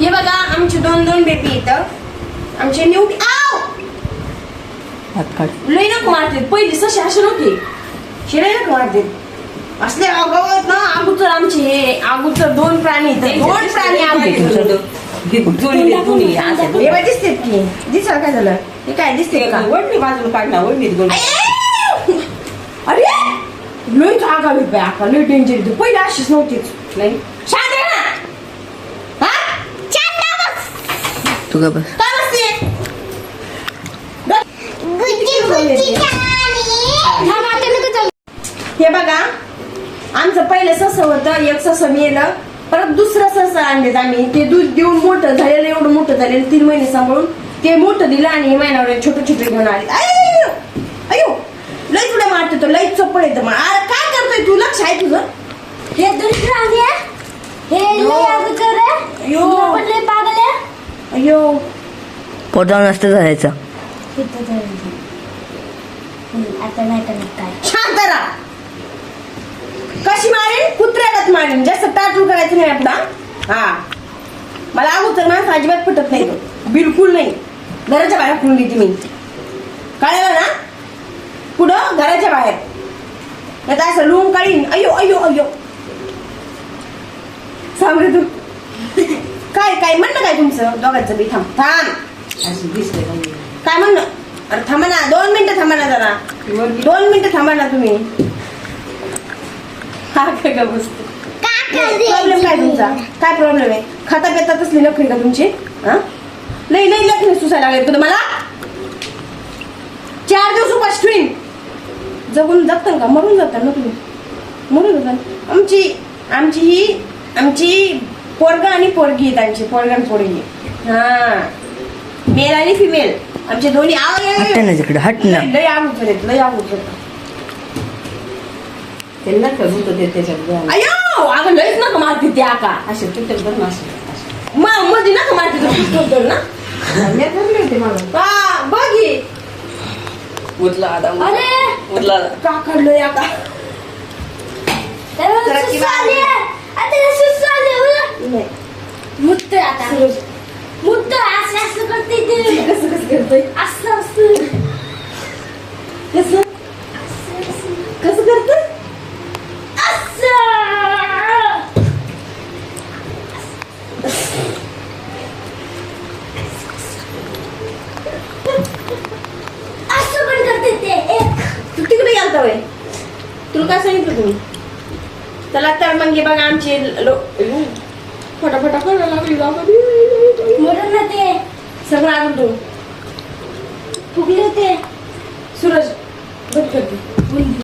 हे बघा आमचे दोन दोन बेबी इथं. आमचे न्यूटी आव! लई नको मारते पहिली सशी अशी नव्हती. शिराई नको मारते असले अगावत ना. अगोदर आमचे हे अगोदर दोन प्राणी. दोन प्राणी हे बघ दिसतेत की दिसा काय झालं? हे काय दिसते का? वडणी बाजूला काढणार गोल. आये! अरे! लई आगा बिब्या आका लई डेंजर इथं पहिली अशीच नव्हतीच. नाही. शांत आहे ना हा? शांत आहे बस. तू का बस? काय बसते? हे बघा आमचं पहिलं सस होतं एक सस मेलं परत दुसरं सस आणलेत आम्ही. ते दूध देऊन मोठं झालेलं एवढं मोठं झालेलं तीन महिने सांभाळून ते मोठं दिलं आणि हे महिन्यावर छोटे छोटे घेऊन आले. अयो अयो लई तुला मारते तो लई चप्पल येतं मग अरे काय करतोय तू? लक्ष आहे तुझं? हे दुसरं आहे हे लय अगोदर आहे. अयो. हे पण लय पागल आहे. अयो! पोटावर नसतं जायचं इथं जायचं. हम्म, आता नाही काय? शांत राहा. कशी मारेन? कुत्र्यालाच मारेन. जास्त टाटून करायचं नाही आपला. हा. मला अगोदर माणसं अजिबात पटत नाही. बिलकुल नाही. घराच्या बाहेर खुलून देते मी. कळलं ना? पुढं घराच्या बाहेर. नाही तर असं लुंग काढीन. अयो अयो अयो सांग रे तू. काय काय म्हणणं काय तुमचं? दोघांचं बी थांब. थांब. काय म्हणणं? अरे थांबा ना. दोन मिनिटं थांबा ना जरा. दोन मिनिटं थांबा ना तुम्ही. काय का बसतो. प्रॉब्लेम काय तुमचा. काय प्रॉब्लेम आहे? खाता पेतात असली नखरी का तुमची? हा? नाही नाही लखनी सुसायला लागले का तुम्हाला चार दिवस उपास ठेवीन. जगून जगताल का? मरून जाताल ना तुम्ही. मरून जाताल. आमची आमची ही आमची पोरगा आणि पोरगी आहेत आमची. पोरगा आणि पोरगी. हा. मेल आणि फिमेल आमचे दोन्ही. आव हट ना तिकडे हट ना लय अगोदर आहेत लय अगोदर त्यांना करून तो ते त्याच्यात अयो अगं लयच नका मारते ते आका. असे तुझ्या बरं असं मग मध्ये नका मारते तो पिस्तूल ना? मी ठरले होते मला. हा बघी उठला आता अरे! उठला का काढलं या का. आता. असं असं करते ते. कसं कसं करतोय? असं असं. कसं? कसं करतोय? असं पण करते ते एक. तू तिकडे गेलता वय तुला काय सांगितलं तुम्ही? चला तर मग बघा आमचे फटाफटा करायला लागली बाबा. म्हणून ना ते. सगळं आणून तू फुगले ते